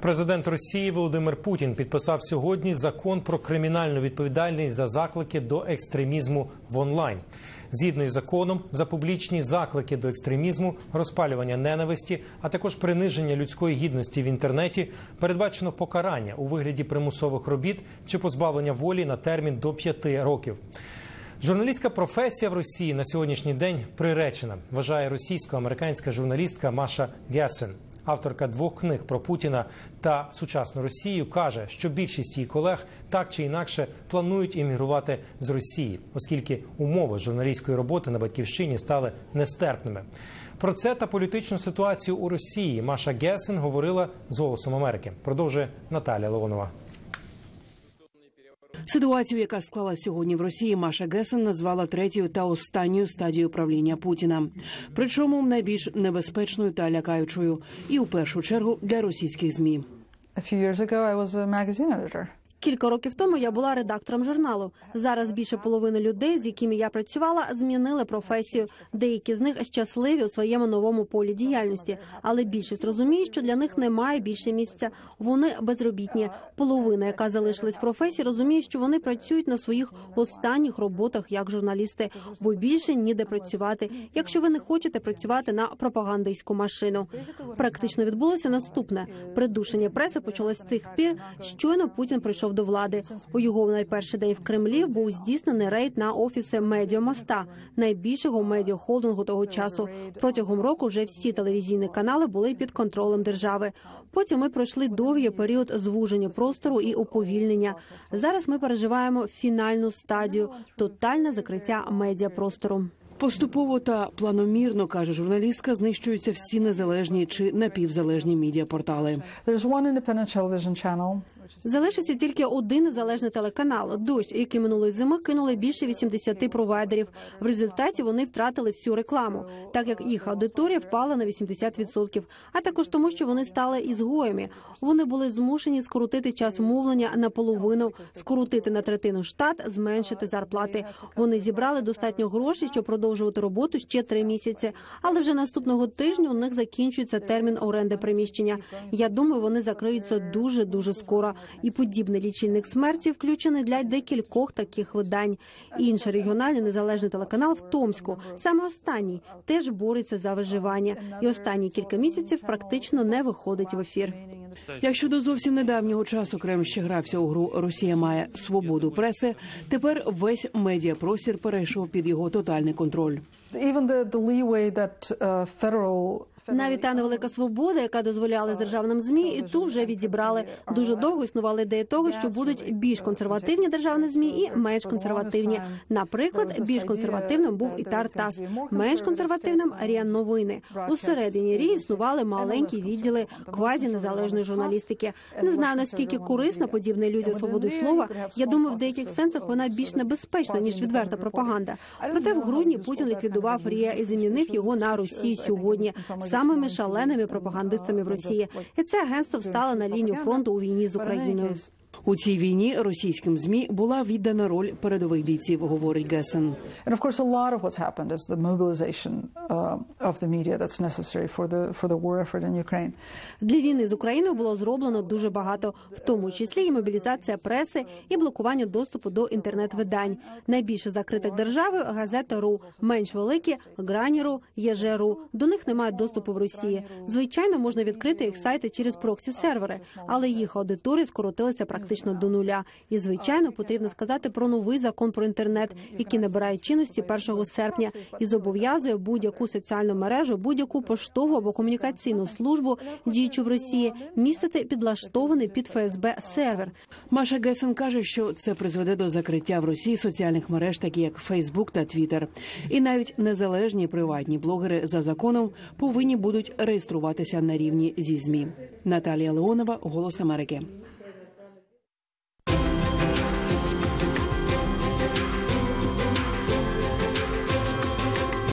Президент Росії Володимир Путін підписав сьогодні закон про кримінальну відповідальність за заклики до екстремізму в онлайн. Згідно із законом, за публічні заклики до екстремізму, розпалювання ненависті, а також приниження людської гідності в інтернеті передбачено покарання у вигляді примусових робіт чи позбавлення волі на термін до п'яти років. Журналістська професія в Росії на сьогоднішній день приречена, вважає російсько-американська журналістка Маша Гесен. Авторка двох книг про Путіна та сучасну Росію каже, що більшість її колег так чи інакше планують іммігрувати з Росії, оскільки умови журналістської роботи на батьківщині стали нестерпними. Про це та політичну ситуацію у Росії Маша Гесен говорила з голосом Америки. Продовжує Наталя Леонова. Ситуацію, яка склала сьогодні в Росії, Маша Гесен назвала третьою та останньою стадією правління Путіна. Причому найбільш небезпечною та лякаючою, і у першу чергу для російських змі. A few years ago, I was a magazine editor. Кілька років тому я була редактором журналу. Зараз більше половини людей, з якими я працювала, змінили професію. Деякі з них щасливі у своєму новому полі діяльності, але більшість розуміє, що для них немає більше місця. Вони безробітні. Половина, яка залишилась в професії, розуміє, що вони працюють на своїх останніх роботах як журналісти, бо більше ніде працювати, якщо ви не хочете працювати на пропагандистську машину. Практично відбулося наступне: придушення преси почалось з тих пір, щойно Путін прийшов до влади. У його найперший день в Кремлі був здійснений рейд на офіси медіамоста, найбільшого медіахолдингу того часу. Протягом року вже всі телевізійні канали були під контролем держави. Потім ми пройшли довгий період звуження простору і уповільнення. Зараз ми переживаємо фінальну стадію тотальне закриття медіапростору. Поступово та планомірно каже журналістка, знищуються всі незалежні чи напівзалежні медіапортали. Залишився тільки один незалежний телеканал дощ, який минулої зими кинули більше 80 провайдерів. В результаті вони втратили всю рекламу, так як їх аудиторія впала на 80%, а також тому, що вони стали ізгоями. Вони були змушені скоротити час мовлення наполовину, скоротити на третину штат, зменшити зарплати. Вони зібрали достатньо грошей, щоб продовжувати роботу ще три місяці. Але вже наступного тижня у них закінчується термін оренди приміщення. Я думаю, вони закриються дуже дуже скоро. І подібний лічильник смерті включений для декількох таких видань. Інший регіональний незалежний телеканал в Томську, саме останній, теж бореться за виживання, і останні кілька місяців практично не виходить в ефір. Якщо до зовсім недавнього часу Кремль ще грався у гру Росія має свободу преси, тепер весь медіапростір перейшов під його тотальний контроль. Uh, Навіть та невелика свобода, яка дозволяла з державним змі, і ту вже відібрали. Дуже довго існували ідеї того, що будуть більш консервативні державні змі і менш консервативні. Наприклад, більш консервативним був і Тартас, менш консервативним Ріа Новини. Усередині рі існували маленькі відділи квазі незалежної журналістики. Не знаю наскільки корисна подібна ілюзія свободи слова. Я думаю, в деяких сенсах вона більш небезпечна ніж відверта пропаганда. Проте в грудні Путін ліквідував Рія і замінив його на Росії сьогодні самими шаленими пропагандистами в Росії. І це агентство встало на лінію фронту у війні з Україною. У цій війні російським змі була віддана роль передових бійців, говорить Гесен. Uh. Для війни з Україною було зроблено дуже багато, в тому числі і мобілізація преси і блокування доступу до інтернет-видань. Найбільше закритих державою газета РУ, менш великі Грані.ру, ЄЖ.ру. До них немає доступу в Росії. Звичайно, можна відкрити їх сайти через проксі-сервери, але їх аудиторія скоротилася практично до нуля. І звичайно, потрібно сказати про новий закон про інтернет, який набирає чинності 1 серпня і зобов'язує будь-яку соціальну мережу, будь-яку поштову або комунікаційну службу, діючу в Росії, містити підлаштований під ФСБ сервер. Маша Гесен каже, що це призведе до закриття в Росії соціальних мереж, такі як Фейсбук та Твіттер. І навіть незалежні приватні блогери за законом повинні будуть реєструватися на рівні зі змі. Наталія Леонова, Голос Америки.